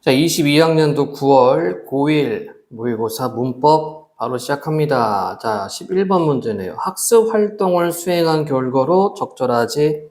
자, 22학년도 9월 고1 모의고사 문법 바로 시작합니다. 자, 11번 문제네요. 학습 활동을 수행한 결과로 적절하지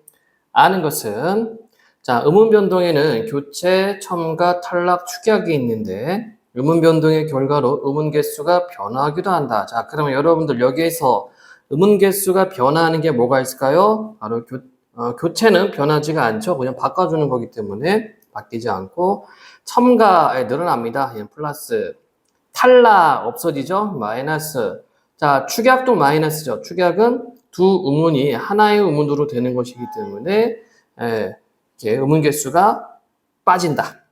않은 것은 자, 음운 변동에는 교체, 첨가, 탈락, 축약이 있는데 음운 변동의 결과로 음운 개수가 변화하기도 한다. 자, 그러면 여러분들 여기에서 음운 개수가 변화하는 게 뭐가 있을까요? 바로 교, 어, 교체는 변하지가 않죠. 그냥 바꿔주는 거기 때문에 바뀌지 않고 첨가에 늘어납니다. 예, 플러스 탈락 없어지죠. 마이너스 자 축약도 마이너스죠. 축약은 두 음운이 하나의 음운으로 되는 것이기 때문에 예, 이렇게 음운 개수가 빠진다.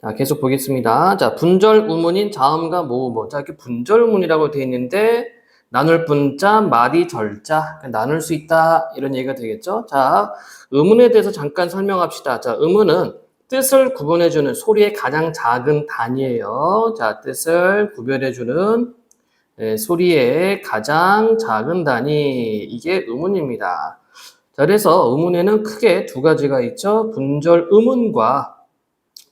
자 계속 보겠습니다. 자 분절 음운인 자음과 모음어 자 이렇게 분절 음운이라고 되어 있는데 나눌 분자, 마디 절자, 나눌 수 있다 이런 얘기가 되겠죠. 자 음운에 대해서 잠깐 설명합시다. 자 음운은 뜻을 구분해주는 소리의 가장 작은 단위예요. 자, 뜻을 구별해주는 네, 소리의 가장 작은 단위 이게 음운입니다. 자, 그래서 음운에는 크게 두 가지가 있죠. 분절 음운과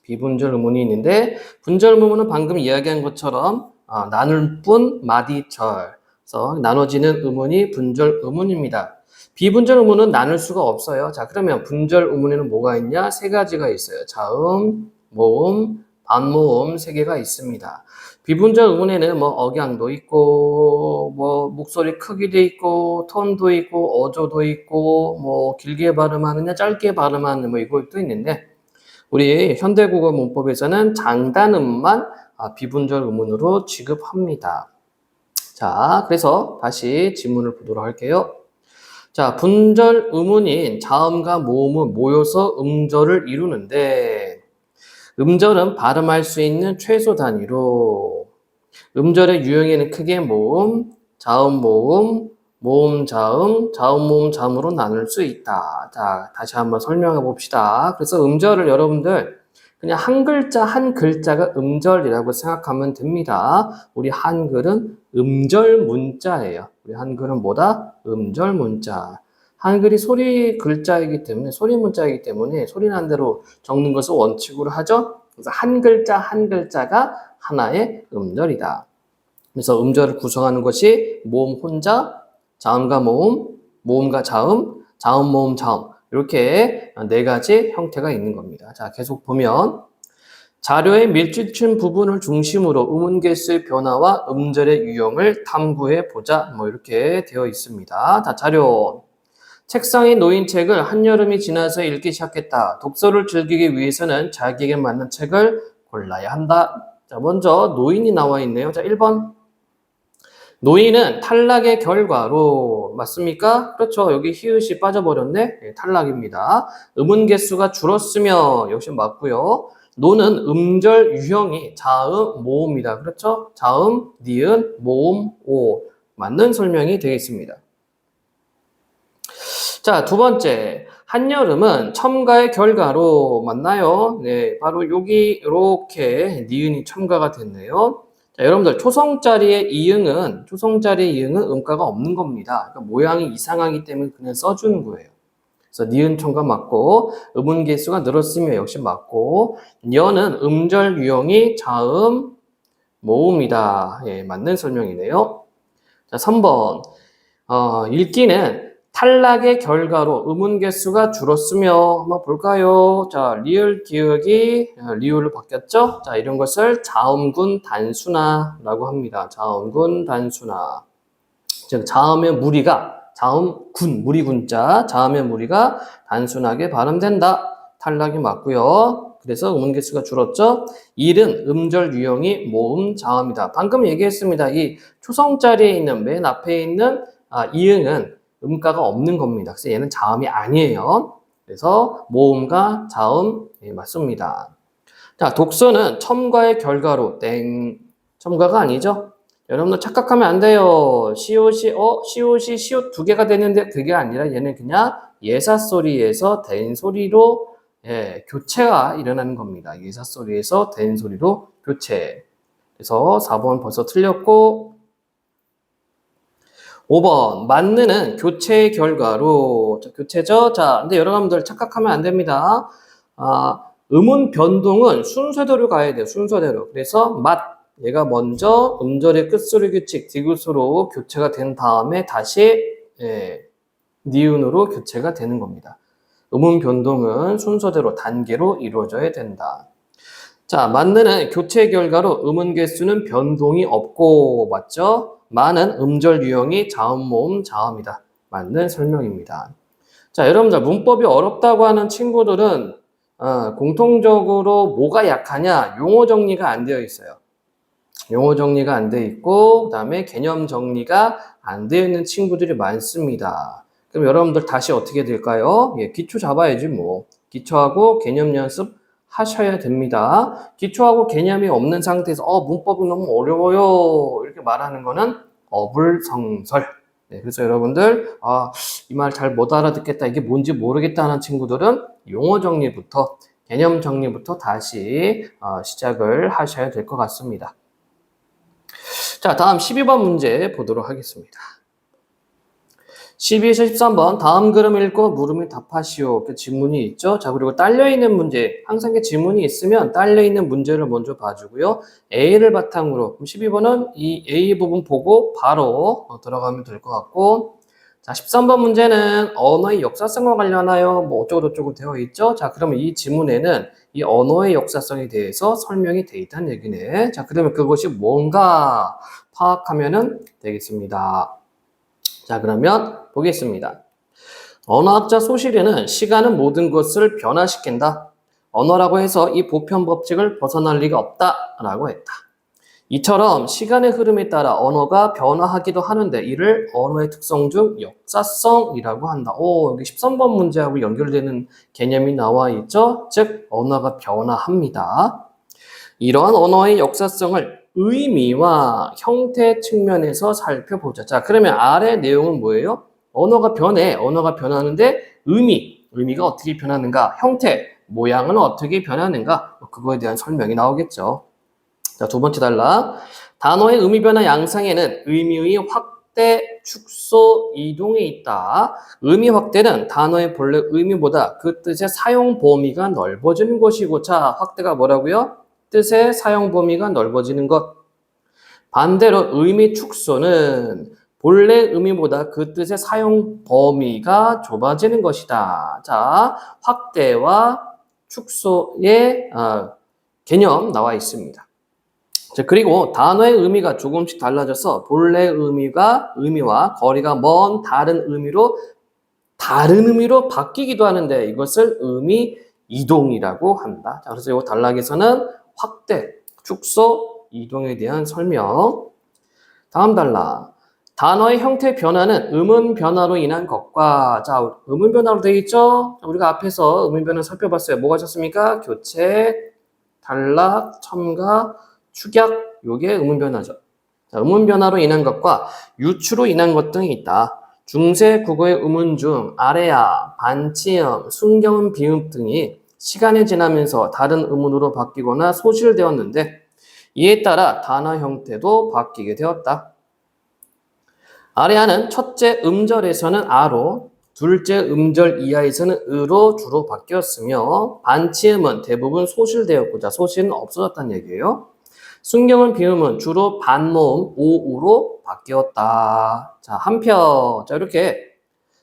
비분절 음운이 있는데 분절 음운은 방금 이야기한 것처럼 어, 나눌 뿐 마디절 그래서 나눠지는 음운이 분절 음운입니다. 비분절 음운은 나눌 수가 없어요. 자, 그러면 분절 음운에는 뭐가 있냐? 세 가지가 있어요. 자음, 모음, 반모음 세 개가 있습니다. 비분절 음운에는 뭐 억양도 있고, 뭐 목소리 크기도 있고, 톤도 있고, 어조도 있고, 뭐 길게 발음하느냐, 짧게 발음하느냐, 뭐 이것도 있는데, 우리 현대국어 문법에서는 장단음만 아, 비분절 음운으로 취급합니다. 자, 그래서 다시 지문을 보도록 할게요. 자, 분절 음운인 자음과 모음은 모여서 음절을 이루는데 음절은 발음할 수 있는 최소 단위로 음절의 유형에는 크게 모음, 자음 모음, 모음 자음, 자음 모음 자음으로 나눌 수 있다. 자, 다시 한번 설명해 봅시다. 그래서 음절을 여러분들 그냥 한 글자 한 글자가 음절이라고 생각하면 됩니다. 우리 한글은 음절 문자예요. 우리 한글은 뭐다? 음절 문자. 한글이 소리 글자이기 때문에 소리 문자이기 때문에 소리 난 대로 적는 것을 원칙으로 하죠. 그래서 한 글자 한 글자가 하나의 음절이다. 그래서 음절을 구성하는 것이 모음 혼자, 자음과 모음, 모음과 자음, 자음 모음 자음 이렇게 네 가지 형태가 있는 겁니다. 자, 계속 보면 자료의 밀집층 부분을 중심으로 음운 개수의 변화와 음절의 유형을 탐구해 보자. 뭐 이렇게 되어 있습니다. 자, 자료. 책상에 놓인 책을 한여름이 지나서 읽기 시작했다. 독서를 즐기기 위해서는 자기에게 맞는 책을 골라야 한다. 자, 먼저 노인이 나와 있네요. 자, 1번. 노인은 탈락의 결과로 맞습니까? 그렇죠. 여기 히읗이 빠져버렸네. 네, 탈락입니다. 음운 개수가 줄었으며 역시 맞고요. 노는 음절 유형이 자음, 모음이다. 그렇죠? 자음, 니은, 모음, 오. 맞는 설명이 되겠습니다. 자, 두 번째. 한여름은 첨가의 결과로 맞나요? 네, 바로 여기 이렇게 니은이 첨가가 됐네요. 자, 여러분들 초성자리의 이응은 초성자리의 이응은 음가가 없는 겁니다. 그러니까 모양이 이상하기 때문에 그냥 써주는 거예요. 그래서 니은 첨가 맞고 음운 개수가 늘었으며 역시 맞고 여는 음절 유형이 자음 모음이다. 예, 맞는 설명이네요. 자, 3번 어, 읽기는 탈락의 결과로 음운 개수가 줄었으며 한번 볼까요? 자, 리을 기억이 어, 리을로 바뀌었죠? 자, 이런 것을 자음군 단순화라고 합니다. 자음군 단순화. 즉 자음의 무리가 자음 군 무리 군자 자음의 무리가 단순하게 발음된다. 탈락이 맞고요. 그래서 음운 개수가 줄었죠. 일은 음절 유형이 모음 자음이다. 방금 얘기했습니다. 이 초성 자리에 있는 맨 앞에 있는 아, 이응은 음가가 없는 겁니다. 그래서 얘는 자음이 아니에요. 그래서 모음과 자음 예, 맞습니다. 자, 독서는 첨가의 결과로 땡 첨가가 아니죠. 여러분들 착각하면 안 돼요. COC, 어, COC, CO 두 개가 되는데 그게 아니라 얘는 그냥 예사 소리에서 된 소리로 예, 교체가 일어나는 겁니다. 예사 소리에서 된 소리로 교체. 그래서 4번 벌써 틀렸고 5번 맞느는 교체의 결과로 자, 교체죠. 자, 근데 여러분들 착각하면 안 됩니다. 아, 음운 변동은 순서대로 가야 돼요. 순서대로. 그래서 맛 얘가 먼저 음절의 끝소리 규칙 디귿으로 교체가 된 다음에 다시 예, 니은으로 교체가 되는 겁니다. 음운 변동은 순서대로 단계로 이루어져야 된다. 자, 맞는 교체 결과로 음운 개수는 변동이 없고 맞죠? 많은 음절 유형이 자음 모음 자음이다. 맞는 설명입니다. 자, 여러분들 문법이 어렵다고 하는 친구들은 어, 공통적으로 뭐가 약하냐? 용어 정리가 안 되어 있어요. 용어 정리가 안 되어 있고 그다음에 개념 정리가 안 되어 있는 친구들이 많습니다. 그럼 여러분들 다시 어떻게 될까요? 예, 기초 잡아야지 뭐. 기초하고 개념 연습 하셔야 됩니다. 기초하고 개념이 없는 상태에서 어 문법이 너무 어려워요 이렇게 말하는 거는 어불성설. 네, 그래서 여러분들 아 이 말 잘 못 알아듣겠다 이게 뭔지 모르겠다 하는 친구들은 용어 정리부터 개념 정리부터 다시 어, 시작을 하셔야 될 것 같습니다. 자 다음 12번 문제 보도록 하겠습니다. 12에서 13번 다음 그림 읽고 물으면 답하시오. 그 지문이 있죠. 자 그리고 딸려 있는 문제 항상 그 지문이 있으면 딸려 있는 문제를 먼저 봐주고요. A를 바탕으로 12번은 이 A 부분 보고 바로 어, 들어가면 될 것 같고 자 13번 문제는 언어의 역사성과 관련하여 뭐 어쩌고 저쩌고 되어 있죠. 자 그러면 이 지문에는 이 언어의 역사성에 대해서 설명이 되어 있다는 얘기네. 자 그러면 그것이 뭔가 파악하면은 되겠습니다. 자, 그러면 보겠습니다. 언어학자 소실에는 시간은 모든 것을 변화시킨다. 언어라고 해서 이 보편 법칙을 벗어날 리가 없다라고 했다. 이처럼 시간의 흐름에 따라 언어가 변화하기도 하는데 이를 언어의 특성 중 역사성이라고 한다. 오, 여기 13번 문제하고 연결되는 개념이 나와 있죠? 즉, 언어가 변화합니다. 이러한 언어의 역사성을 의미와 형태 측면에서 살펴보자. 자, 그러면 아래 내용은 뭐예요? 언어가 변해. 언어가 변하는데 의미, 의미가 어떻게 변하는가? 형태, 모양은 어떻게 변하는가? 뭐 그거에 대한 설명이 나오겠죠. 자, 두 번째 달라. 단어의 의미 변화 양상에는 의미의 확대, 축소, 이동이 있다. 의미 확대는 단어의 본래 의미보다 그 뜻의 사용 범위가 넓어지는 것이고, 자, 확대가 뭐라고요? 뜻의 사용 범위가 넓어지는 것. 반대로 의미 축소는 본래 의미보다 그 뜻의 사용 범위가 좁아지는 것이다. 자, 확대와 축소의 어, 개념 나와 있습니다. 자, 그리고 단어의 의미가 조금씩 달라져서 본래 의미가 의미와 거리가 먼 다른 의미로 다른 의미로 바뀌기도 하는데 이것을 의미 이동이라고 한다. 자, 그래서 이 단락에서는 확대, 축소, 이동에 대한 설명. 다음 단락. 단어의 형태 변화는 음운 변화로 인한 것과 자 음운 변화로 되어 있죠. 우리가 앞에서 음운 변화 살펴봤어요. 뭐가 있었습니까? 교체, 단락, 첨가, 축약 요게 음운 변화죠. 자, 음운 변화로 인한 것과 유추로 인한 것 등이 있다. 중세 국어의 음운 중 아래야, 반치음, 순경음, 비음 등이 시간이 지나면서 다른 음운으로 바뀌거나 소실되었는데 이에 따라 단어 형태도 바뀌게 되었다. 아래아는 첫째 음절에서는 아로, 둘째 음절 이하에서는 으로 주로 바뀌었으며 반치음은 대부분 소실되었고 자 소실은 없어졌다는 얘기예요. 순경은 비음은 주로 반모음 오우로 바뀌었다. 자 한편 자 이렇게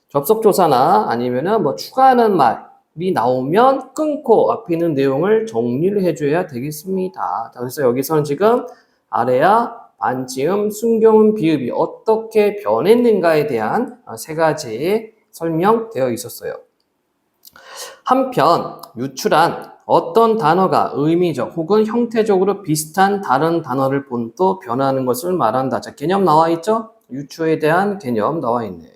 접속조사나 아니면은 뭐 추가하는 말이 나오면 끊고 앞에 있는 내용을 정리를 해줘야 되겠습니다. 자, 그래서 여기서는 지금 아래야 반지음, 순경음, 비읍이 어떻게 변했는가에 대한 세 가지 설명되어 있었어요. 한편 유출한 어떤 단어가 의미적 혹은 형태적으로 비슷한 다른 단어를 본또 변하는 것을 말한다. 자, 개념 나와 있죠? 유추에 대한 개념 나와 있네.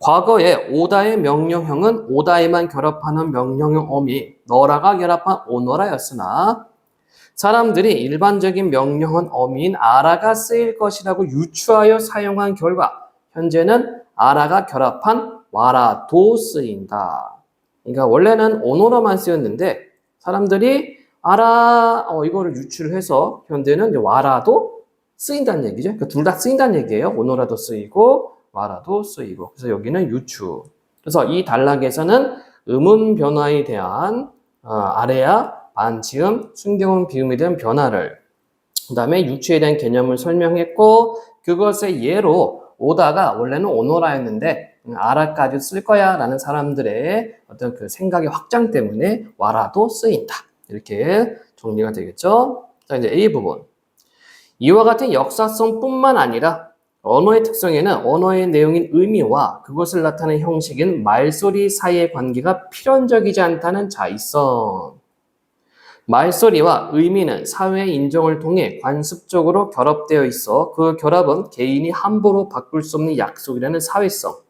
과거에 오다의 명령형은 오다에만 결합하는 명령형 어미 너라가 결합한 오너라였으나 사람들이 일반적인 명령은 어미인 아라가 쓰일 것이라고 유추하여 사용한 결과 현재는 아라가 결합한 와라도 쓰인다. 그러니까 원래는 오너라만 쓰였는데 사람들이 아라 어, 이거를 유추를 해서 현재는 와라도 쓰인다는 얘기죠. 그러니까 둘 다 쓰인다는 얘기예요. 오너라도 쓰이고 와라도 쓰이고. 그래서 여기는 유추. 그래서 이 단락에서는 음운 변화에 대한 어, 아래야, 반지음, 순경음, 비음에 대한 변화를 그 다음에 유추에 대한 개념을 설명했고 그것의 예로 오다가 원래는 오너라였는데 음, 아라까지 쓸 거야 라는 사람들의 어떤 그 생각의 확장 때문에 와라도 쓰인다. 이렇게 정리가 되겠죠. 자, 이제 A 부분. 이와 같은 역사성뿐만 아니라 언어의 특성에는 언어의 내용인 의미와 그것을 나타내는 형식인 말소리 사이의 관계가 필연적이지 않다는 자의성. 말소리와 의미는 사회의 인정을 통해 관습적으로 결합되어 있어 그 결합은 개인이 함부로 바꿀 수 없는 약속이라는 사회성.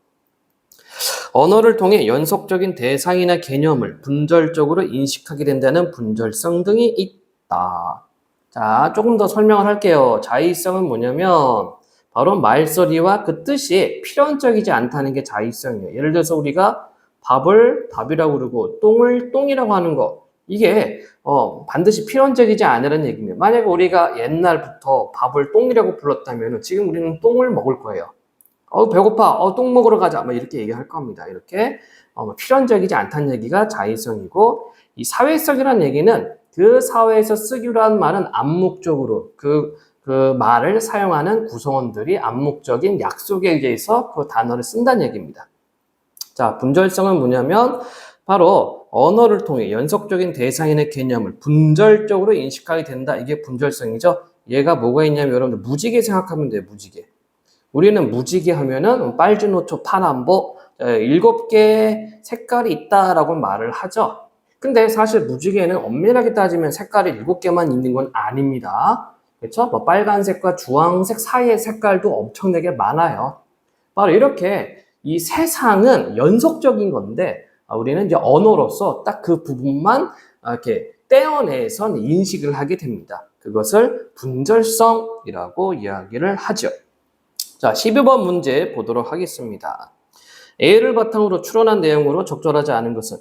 언어를 통해 연속적인 대상이나 개념을 분절적으로 인식하게 된다는 분절성 등이 있다. 자, 조금 더 설명을 할게요. 자의성은 뭐냐면 바로 말소리와 그 뜻이 필연적이지 않다는 게 자의성이에요. 예를 들어서 우리가 밥을 밥이라고 그러고 똥을 똥이라고 하는 거 이게 어, 반드시 필연적이지 않으라는 얘기입니다. 만약에 우리가 옛날부터 밥을 똥이라고 불렀다면 지금 우리는 똥을 먹을 거예요. 어, 배고파. 어, 똥 먹으러 가자. 막 이렇게 얘기할 겁니다. 이렇게 어, 뭐 필연적이지 않다는 얘기가 자의성이고 이 사회성이라는 얘기는 그 사회에서 쓰기로 한 말은 암묵적으로 그, 그 말을 사용하는 구성원들이 암묵적인 약속에 의해서 그 단어를 쓴다는 얘기입니다. 자, 분절성은 뭐냐면 바로 언어를 통해 연속적인 대상인의 개념을 분절적으로 인식하게 된다. 이게 분절성이죠. 얘가 뭐가 있냐면 여러분들 무지개 생각하면 돼요. 무지개. 우리는 무지개 하면은 빨주노초, 파남보 일곱 개 색깔이 있다라고 말을 하죠. 근데 사실 무지개는 엄밀하게 따지면 색깔이 일곱 개만 있는 건 아닙니다. 그렇죠? 뭐 빨간색과 주황색 사이의 색깔도 엄청나게 많아요. 바로 이렇게 이 세상은 연속적인 건데 아, 우리는 이제 언어로서 딱 그 부분만 이렇게 떼어내선 인식을 하게 됩니다. 그것을 분절성이라고 이야기를 하죠. 자, 12번 문제 보도록 하겠습니다. A를 바탕으로 추론한 내용으로 적절하지 않은 것은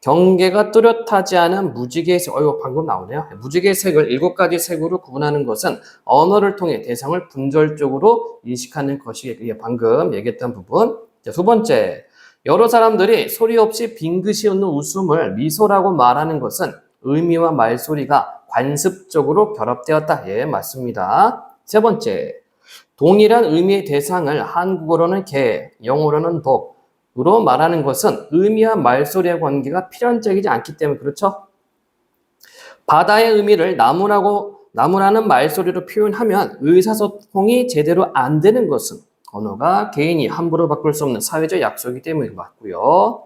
경계가 뚜렷하지 않은 무지개의 색, 어, 이거 방금 나오네요. 무지개의 색을 일곱 가지 색으로 구분하는 것은 언어를 통해 대상을 분절적으로 인식하는 것이 방금 얘기했던 부분. 자, 두 번째, 여러 사람들이 소리 없이 빙긋이 웃는 웃음을 미소라고 말하는 것은 의미와 말소리가 관습적으로 결합되었다. 예, 맞습니다. 세 번째, 동일한 의미의 대상을 한국어로는 개, 영어로는 독으로 말하는 것은 의미와 말소리의 관계가 필연적이지 않기 때문에 그렇죠? 바다의 의미를 나무라고 나무라는 말소리로 표현하면 의사소통이 제대로 안 되는 것은 언어가 개인이 함부로 바꿀 수 없는 사회적 약속이기 때문에 맞고요.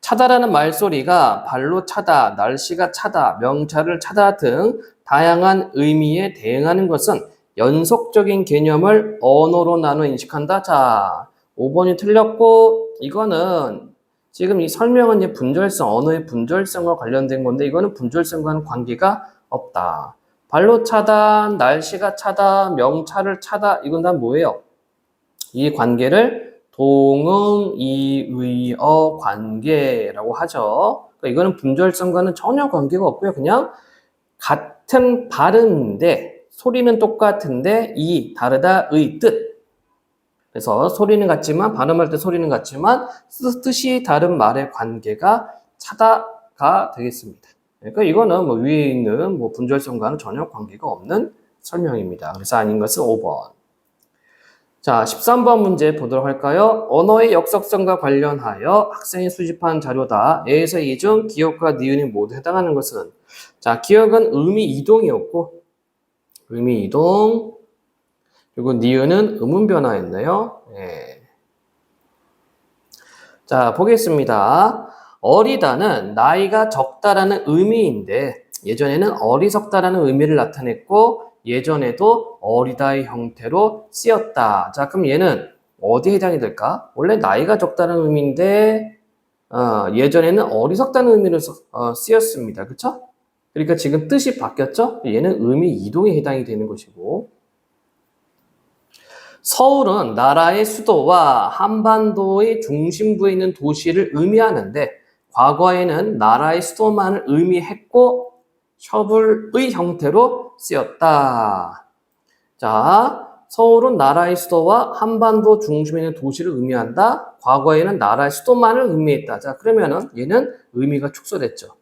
차다라는 말소리가 발로 차다, 날씨가 차다, 명찰을 차다 등 다양한 의미에 대응하는 것은 연속적인 개념을 언어로 나눠 인식한다. 자, 5번이 틀렸고 이거는 지금 이 설명은 이제 분절성, 언어의 분절성과 관련된 건데 이거는 분절성과는 관계가 없다. 발로 차다, 날씨가 차다, 명찰을 차다 이건 다 뭐예요? 이 관계를 동응, 이의어 관계라고 하죠. 그러니까 이거는 분절성과는 전혀 관계가 없고요. 그냥 같은 발음인데 소리는 똑같은데 이 다르다 의 뜻. 그래서 소리는 같지만 발음할 때 소리는 같지만 뜻이 다른 말의 관계가 차다가 되겠습니다. 그러니까 이거는 뭐 위에 있는 뭐 분절성과는 전혀 관계가 없는 설명입니다. 그래서 아닌 것은 5번. 자, 13번 문제 보도록 할까요? 언어의 역석성과 관련하여 학생이 수집한 자료다. A에서 이중 기억과 니은이 모두 해당하는 것은 자, 기억은 의미 이동이었고 의미 이동 그리고 니은은 음운 변화였네요. 예. 자, 보겠습니다. 어리다는 나이가 적다라는 의미인데 예전에는 어리석다라는 의미를 나타냈고 예전에도 어리다의 형태로 쓰였다. 자, 그럼 얘는 어디에 해당이 될까? 원래 나이가 적다는 의미인데 어, 예전에는 어리석다는 의미로 어, 쓰였습니다. 그쵸? 그러니까 지금 뜻이 바뀌었죠? 얘는 의미 이동에 해당이 되는 것이고 서울은 나라의 수도와 한반도의 중심부에 있는 도시를 의미하는데 과거에는 나라의 수도만을 의미했고 셔블의 형태로 쓰였다. 자, 서울은 나라의 수도와 한반도 중심에 있는 도시를 의미한다. 과거에는 나라의 수도만을 의미했다. 자, 그러면은 얘는 의미가 축소됐죠.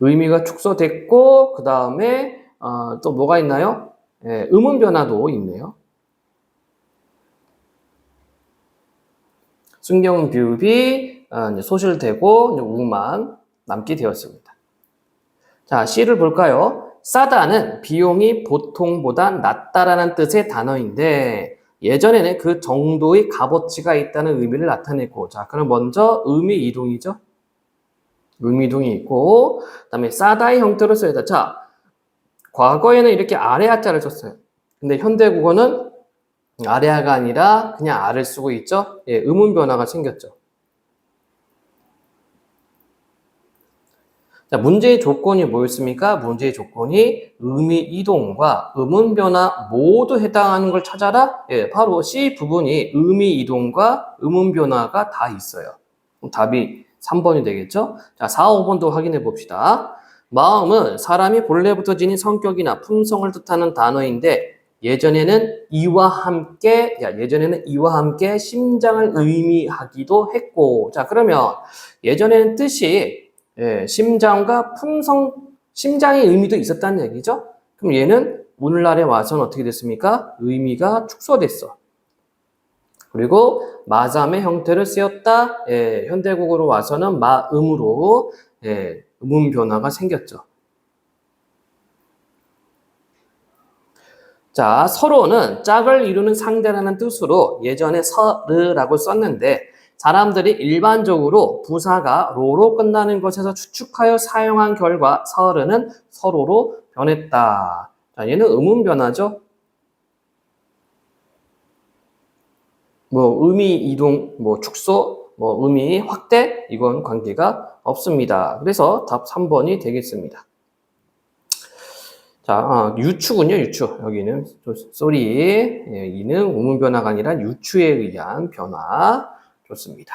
의미가 축소됐고 그 다음에 어, 또 뭐가 있나요? 예, 음운 변화도 있네요. 순경 비읍이 어, 소실되고 우만 남게 되었습니다. 자, C를 볼까요? 싸다는 비용이 보통보다 낮다라는 뜻의 단어인데 예전에는 그 정도의 값어치가 있다는 의미를 나타내고 자, 그럼 먼저 의미 이동이죠. 이동이 있고 그다음에 싸다의 형태로 쓰여다. 자, 과거에는 이렇게 아래 하자를 썼어요. 근데 현대 국어는 아래아가 아니라 그냥 아를 쓰고 있죠. 예, 음운 변화가 생겼죠. 자, 문제의 조건이 뭐였습니까? 문제의 조건이 의미 이동과 음운 변화 모두 해당하는 걸 찾아라. 예, 바로 C 부분이 의미 이동과 음운 변화가 다 있어요. 답이 3번이 되겠죠? 자, 4, 5번도 확인해 봅시다. 마음은 사람이 본래부터 지닌 성격이나 품성을 뜻하는 단어인데 예전에는 이와 함께 야, 예전에는 이와 함께 심장을 의미하기도 했고 자 그러면 예전에는 뜻이 예, 심장과 품성 심장의 의미도 있었다는 얘기죠. 그럼 얘는 오늘날에 와서는 어떻게 됐습니까? 의미가 축소됐어. 그리고 마삼의 형태를 쓰였다. 예, 현대국어로 와서는 마음으로 예, 음운 변화가 생겼죠. 자, 서로는 짝을 이루는 상대라는 뜻으로 예전에 서르라고 썼는데 사람들이 일반적으로 부사가 로로 끝나는 것에서 추측하여 사용한 결과 서르는 서로로 변했다. 자, 얘는 음운 변화죠. 뭐 의미 이동, 뭐 축소, 뭐 의미 확대 이건 관계가 없습니다. 그래서 답 3번이 되겠습니다. 자, 아, 유추군요, 유추. 여기는 쏘리. 예, 이는 우문 변화가 아니라 유추에 의한 변화. 좋습니다.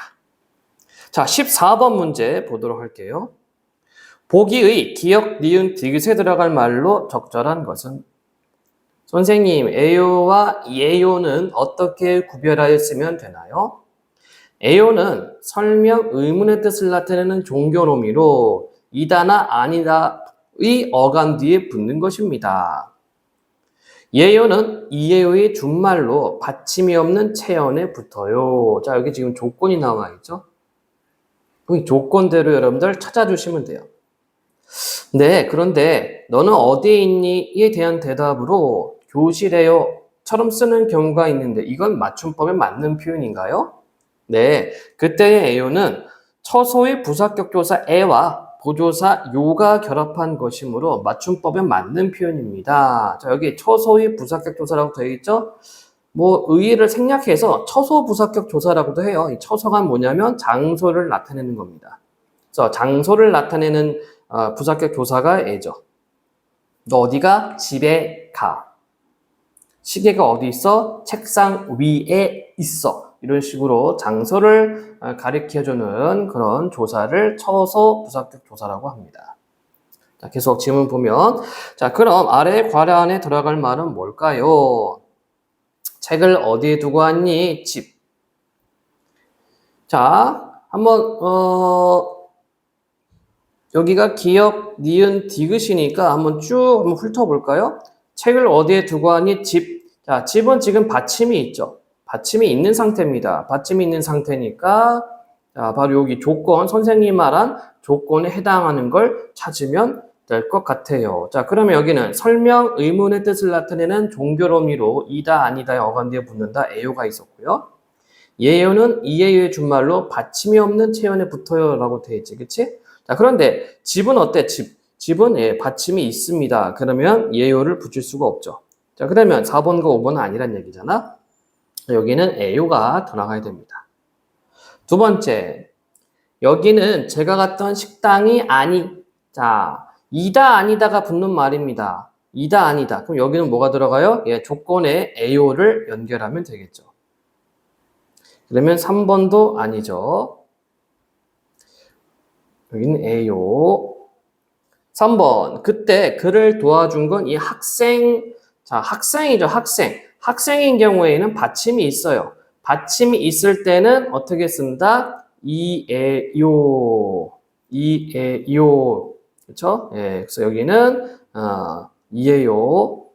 자, 14번 문제 보도록 할게요. 보기의 기억, 니은, 디귿에 들어갈 말로 적절한 것은 선생님, 에요와 예요는 어떻게 구별하여 쓰면 되나요? 에요는 설명 의문의 뜻을 나타내는 종교로미로 이다나 아니다의 어간 뒤에 붙는 것입니다. 예요는 이예요의 준말로 받침이 없는 체연에 붙어요. 자, 여기 지금 조건이 나와 있죠? 그 조건대로 여러분들 찾아주시면 돼요. 네, 그런데 너는 어디에 있니?에 대한 대답으로 교실에요. 처럼 쓰는 경우가 있는데 이건 맞춤법에 맞는 표현인가요? 네, 그때의 에요는 처소의 부사격 조사 에와 보조사 요가 결합한 것이므로 맞춤법에 맞는 표현입니다. 자, 여기 처소의 부사격 조사라고 되어 있죠? 뭐 의의를 생략해서 처소 부사격 조사라고도 해요. 이 처소가 뭐냐면 장소를 나타내는 겁니다. 그래서 장소를 나타내는 어, 부사격 조사가 애죠. 너 어디가? 집에 가. 시계가 어디 있어? 책상 위에 있어. 이런 식으로 장소를 어, 가리켜주는 그런 조사를 처소 부사격 조사라고 합니다. 자, 계속 질문 보면, 자, 그럼 아래 괄호 에 들어갈 말은 뭘까요? 책을 어디에 두고 왔니? 집. 자, 한번, 어, 여기가 기역, 니은, 디귿이니까 한번 쭉 한번 훑어볼까요? 책을 어디에 두고 왔니? 집. 자, 집은 지금 받침이 있죠. 받침이 있는 상태입니다. 받침이 있는 상태니까 자, 바로 여기 조건, 선생님 말한 조건에 해당하는 걸 찾으면 될 것 같아요. 자, 그러면 여기는 설명, 의문의 뜻을 나타내는 종교로미로 이다, 아니다의 어간 뒤에 붙는다, 에요가 있었고요. 예요는 이예요의 준말로 받침이 없는 체연에 붙어요 라고 되어 있지, 그치? 자, 그런데 집은 어때? 집. 집은 예, 받침이 있습니다. 그러면 예요를 붙일 수가 없죠. 자, 그러면 4번과 5번은 아니란 얘기잖아. 여기는 에요가 들어가야 됩니다. 두 번째, 여기는 제가 갔던 식당이 아니, 자, 이다 아니다가 붙는 말입니다. 이다 아니다. 그럼 여기는 뭐가 들어가요? 예, 조건에 에요를 연결하면 되겠죠. 그러면 3번도 아니죠. 여기는 에요. 3번. 그때 그를 도와준 건 이 학생, 자, 학생이죠, 학생. 학생인 경우에는 받침이 있어요. 받침이 있을 때는 어떻게 쓴다? 이에요, 이에요. 그렇죠? 예, 그래서 여기는 어, 이에요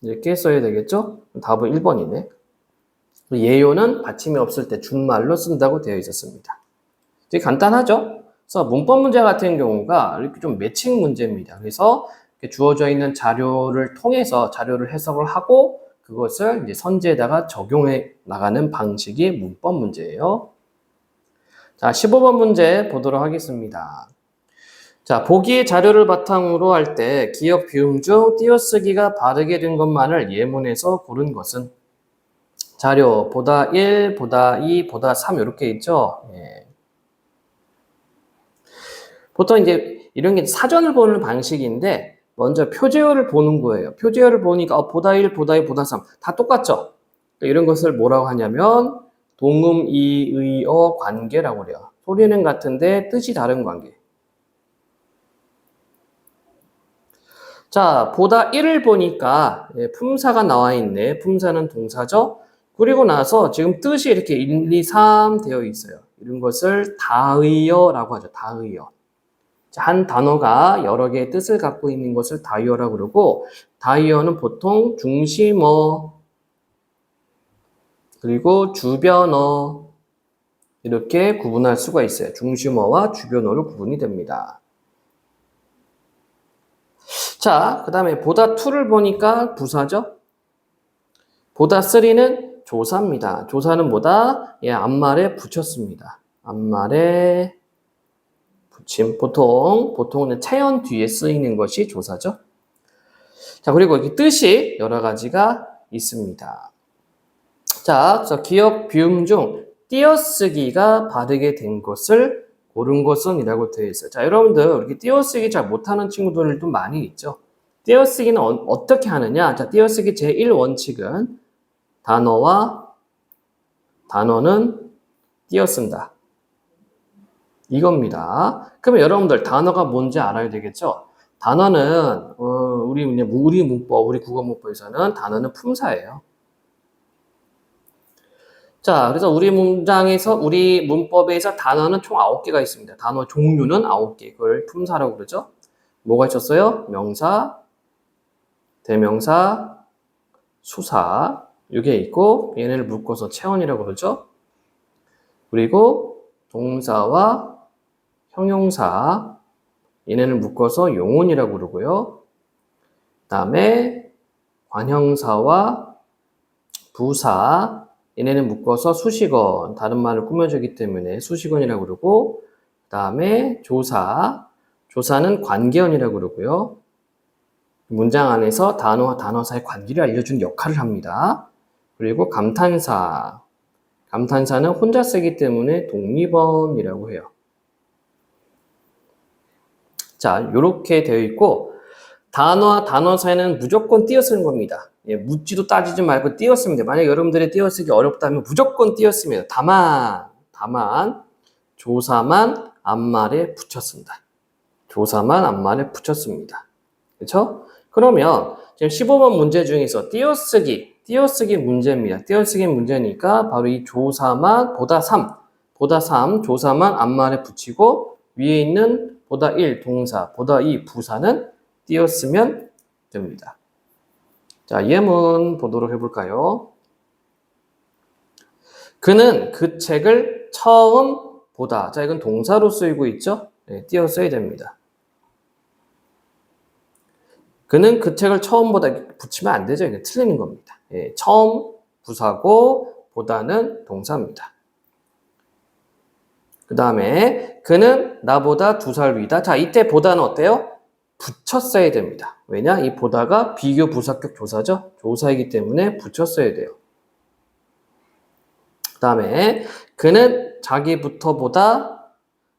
이렇게 써야 되겠죠? 답은 1번이네. 예요는 받침이 없을 때 준말로 쓴다고 되어 있었습니다. 되게 간단하죠? 그래서 문법 문제 같은 경우가 이렇게 좀 매칭 문제입니다. 그래서 주어져 있는 자료를 통해서 자료를 해석을 하고 그것을 이제 선지에다가 적용해 나가는 방식이 문법 문제예요. 자, 15번 문제 보도록 하겠습니다. 자, 보기 자료를 바탕으로 할 때 기억 비움 중 띄어쓰기가 바르게 된 것만을 예문에서 고른 것은 자료 보다 1, 보다 2, 보다 3 이렇게 있죠. 예. 보통 이제 이런 게 사전을 보는 방식인데 먼저 표제어를 보는 거예요. 표제어를 보니까 어, 보다 1, 보다 2, 보다 3 다 똑같죠. 이런 것을 뭐라고 하냐면 동음, 이, 의, 어 관계라고 그래요. 소리는 같은데 뜻이 다른 관계. 자, 보다 1을 보니까 예, 품사가 나와 있네. 품사는 동사죠. 그리고 나서 지금 뜻이 이렇게 1, 2, 3 되어 있어요. 이런 것을 다의어라고 하죠. 다의어. 한 단어가 여러 개의 뜻을 갖고 있는 것을 다의어라고 그러고 다의어는 보통 중심어 그리고 주변어 이렇게 구분할 수가 있어요. 중심어와 주변어로 구분이 됩니다. 자, 그 다음에 보다 2를 보니까 부사죠. 보다 3는 조사입니다. 조사는 뭐다? 예, 앞말에 붙였습니다. 앞말에 붙임. 보통, 보통은 체연 뒤에 쓰이는 것이 조사죠. 자, 그리고 여기 뜻이 여러 가지가 있습니다. 자, 그래서 기억 비움 중 띄어쓰기가 바르게 된 것을 고른 것은 이라고 되어 있어요. 자, 여러분들 이렇게 띄어쓰기 잘 못하는 친구들도 많이 있죠. 띄어쓰기는 어, 떻게 하느냐? 자, 띄어쓰기 제1원칙은 단어와 단어는 띄어쓴다. 이겁니다. 그러면 여러분들 단어가 뭔지 알아야 되겠죠? 단어는 어, 우리 우리 문법, 우리 국어 문법에서는 단어는 품사예요. 자, 그래서 우리 문장에서 우리 문법에서 단어는 총 9개가 있습니다. 단어 종류는 9개. 그걸 품사라고 그러죠. 뭐가 있었어요? 명사, 대명사, 수사. 이게 있고 얘네를 묶어서 체언이라고 그러죠. 그리고 동사와 형용사 얘네를 묶어서 용언이라고 그러고요. 그다음에 관형사와 부사 얘네는 묶어서 수식어, 다른 말을 꾸며주기 때문에 수식어이라고 그러고, 그 다음에 조사, 조사는 관계언이라고 그러고요. 문장 안에서 단어와 단어 사이 관계를 알려주는 역할을 합니다. 그리고 감탄사, 감탄사는 혼자 쓰기 때문에 독립언이라고 해요. 자, 이렇게 되어 있고, 단어와 단어 사이는 무조건 띄어쓰는 겁니다. 예, 묻지도 따지지 말고 띄었으면 돼. 만약 여러분들이 띄어쓰기 어렵다면 무조건 띄었으면 다만, 다만, 조사만 앞말에 붙였습니다. 조사만 앞말에 붙였습니다. 그렇죠? 그러면 지금 15번 문제 중에서 띄어쓰기, 띄어쓰기 문제입니다. 띄어쓰기 문제니까 바로 이 조사만 보다 3, 보다 3, 조사만 앞말에 붙이고 위에 있는 보다 1 동사, 보다 2 부사는 띄었으면 됩니다. 자, 예문 보도록 해볼까요? 그는 그 책을 처음 보다. 자, 이건 동사로 쓰이고 있죠? 네, 띄어 써야 됩니다. 그는 그 책을 처음 보다 붙이면 안 되죠. 이게 틀리는 겁니다. 예, 처음 부사고 보다는 동사입니다. 그 다음에 그는 나보다 두 살 위다. 자, 이때 보다는 어때요? 붙였어야 됩니다. 왜냐? 이 보다가 비교 부사격 조사죠. 조사이기 때문에 붙였어야 돼요. 그 다음에 그는 자기부터보다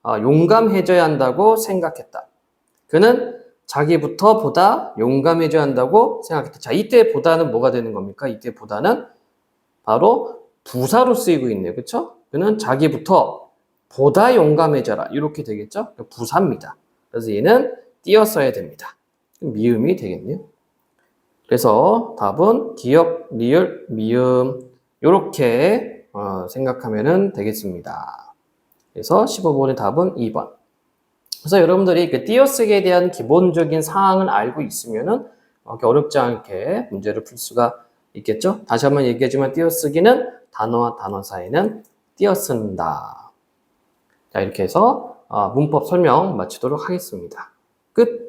아, 용감해져야 한다고 생각했다. 그는 자기부터보다 용감해져야 한다고 생각했다. 자, 이때 보다는 뭐가 되는 겁니까? 이때 보다는 바로 부사로 쓰이고 있네요. 그렇죠? 그는 자기부터 보다 용감해져라 이렇게 되겠죠? 그러니까 부사입니다. 그래서 얘는 띄어 써야 됩니다. 미음이 되겠네요. 그래서 답은 기역, 리을, 미음 이렇게 어, 생각하면 되겠습니다. 그래서 15번의 답은 2번. 그래서 여러분들이 그 띄어쓰기에 대한 기본적인 사항을 알고 있으면은 어렵지 않게 문제를 풀 수가 있겠죠. 다시 한번 얘기하지만 띄어쓰기는 단어와 단어 사이는 띄어쓴다. 자, 이렇게 해서 어, 문법 설명 마치도록 하겠습니다. 끝!